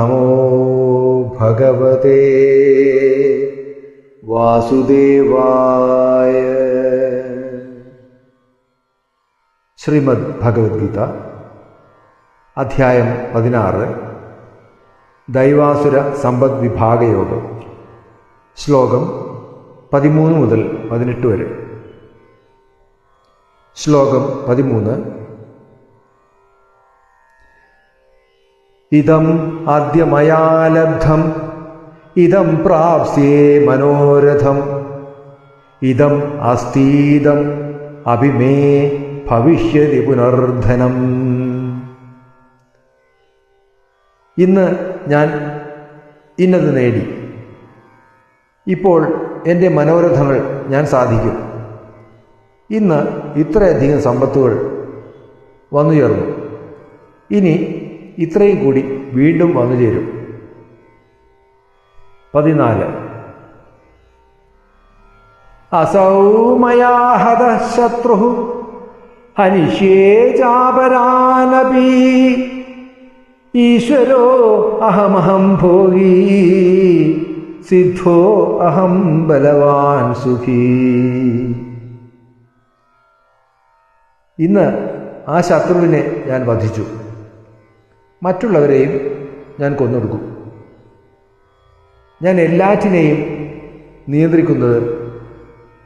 നമോ ഭഗവതേ വാസുദേവായ ശ്രീമദ് ഭഗവത്ഗീത അധ്യായം പതിനാറ് ദൈവാസുര സമ്പദ് വിഭാഗയോഗം ശ്ലോകം പതിമൂന്ന് മുതൽ പതിനെട്ട് വരെ. ശ്ലോകം പതിമൂന്ന് ഇതം ആദ്യമയാലബ്ധം. ഇതം പ്രാപ്സ്യേ മനോരഥം. ഇതം അസ്തീതം. അഭിമേ ഭവിഷ്യതി പുനർധനം. ഇന്ന് ഞാൻ ഇന്നത് നേടി. ഇപ്പോൾ എന്റെ മനോരഥങ്ങൾ ഞാൻ സാധിക്കും. ഇന്ന് ഇത്രയധികം സമ്പത്തുകൾ വന്നു ചേർന്നു ഇനി ഇത്രയും കൂടി വീണ്ടും വന്നു ചേരും. പതിനാല്. അസൗമയാഹത ശത്രു ഹനിഷ്യേ ചാപരാനപി ഈശ്വരോ അഹമഹം ഭോഗീ സിദ്ധോ അഹം ബലവാൻ സുഖീ. ഇന്ന് ആ ശത്രുവിനെ ഞാൻ വധിച്ചു. മറ്റുള്ളവരെയും ഞാൻ കൊന്നൊടുക്കും. ഞാൻ എല്ലാറ്റിനെയും നിയന്ത്രിക്കുന്നത്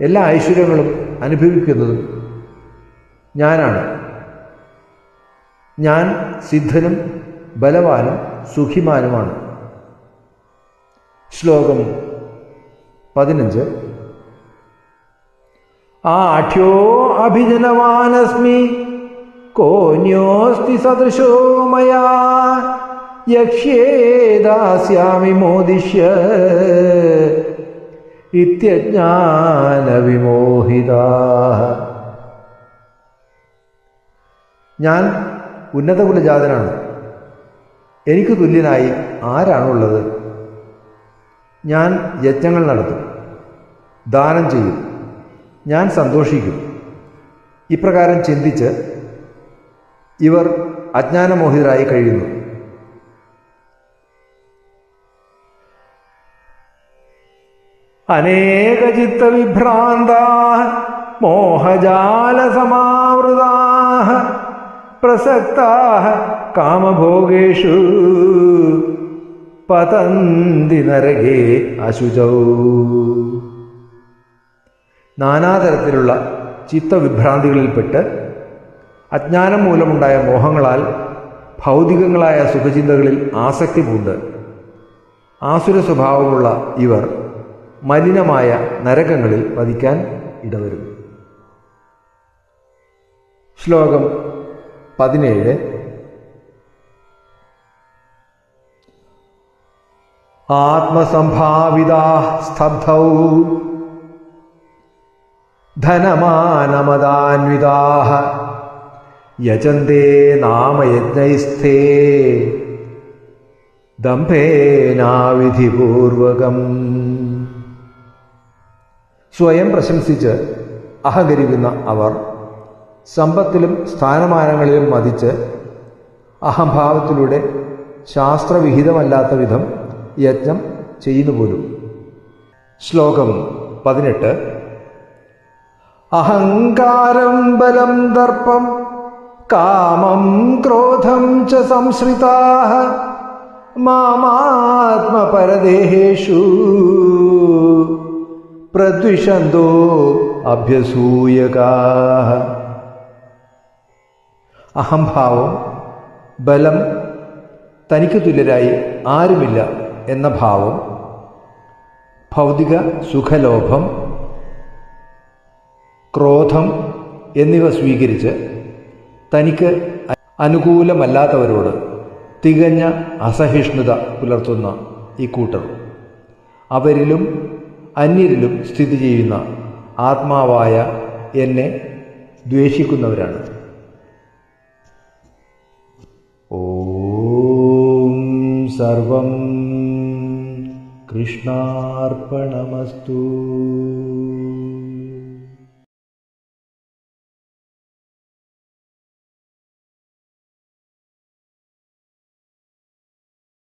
എല്ലാ ഐശ്വര്യങ്ങളും അനുഭവിക്കുന്നതും ഞാനാണ്. ഞാൻ സിദ്ധനും ബലവാനും സുഖിമാനുമാണ്. ശ്ലോകം പതിനഞ്ച്. ആഠ്യോ അഭിജനവാനസ്മി കോന്യോസ്തി സദൃശോ മയാ യക്ഷ്യേ മോദിഷ്യ ഇത്യജ്ഞാന ഇത്യജ്ഞാനവിമോഹിത ഞാൻ ഉന്നത ഉന്നതകുലജാതനാണ്. എനിക്ക് തുല്യനായി ആരാണുള്ളത്? ഞാൻ യജ്ഞങ്ങൾ നടത്തും. ദാനം ചെയ്യും. ഞാൻ സന്തോഷിക്കും. ഇപ്രകാരം ചിന്തിച്ച് ഇവർ അജ്ഞാനമോഹിതരായി കഴിയുന്നു. അനേകചിത്തവിഭ്രാന്താ മോഹജാലസമാവൃതാ പ്രസക്താ കാമഭോഗേഷു പതന്തി നരകേ അശുചൗ. നാനാതരത്തിലുള്ള ചിത്തവിഭ്രാന്തികളിൽപ്പെട്ട് അജ്ഞാനം മൂലമുണ്ടായ മോഹങ്ങളാൽ ഭൗതികങ്ങളായ സുഖചിന്തകളിൽ ആസക്തി പൂണ്ട്. ആസുര സ്വഭാവമുള്ള ഇവർ മലിനമായ നരകങ്ങളിൽ പതിക്കാൻ ഇടവരും ശ്ലോകം പതിനേഴ്. ആത്മസംഭാവിതാ സ്തബ്ധൗ. ധനമാനമദാന്വിതാ. യജന്തേ നാമയജ്ഞൈസ്ഥേ. ദംഭേനാവിധിപൂർവകം സ്വയം പ്രശംസിച്ച് അഹങ്കരിക്കുന്ന അവർ സമ്പത്തിലും സ്ഥാനമാനങ്ങളിലും മതിച്ച് അഹംഭാവത്തിലൂടെ ശാസ്ത്രവിഹിതമല്ലാത്ത വിധം യജ്ഞം ചെയ്യുന്നു പോലും. ശ്ലോകം പതിനെട്ട്. അഹങ്കാരം ബലം ദർപ്പം കാമം ക്രോധം ച സംശ്രിതാ മാമാത്മപരദേഹേഷു പ്രദ്വിഷന്തോ അഭ്യസൂയകാ അഹംഭാവം ബലം തനിക്ക് തുല്യരായി ആരുമില്ല എന്ന ഭാവം ഭൗതിക സുഖലോഭം ക്രോധം എന്നിവ സ്വീകരിച്ച് തനിക്ക് അനുകൂലമല്ലാത്തവരോട് തികഞ്ഞ അസഹിഷ്ണുത പുലർത്തുന്ന ഈ കൂട്ടർ. അവരിലും അന്യരിലും സ്ഥിതി ചെയ്യുന്ന ആത്മാവായ എന്നെ ദ്വേഷിക്കുന്നവരാണ്. ഓം സർവം കൃഷ്ണാർപ്പണമസ്തു.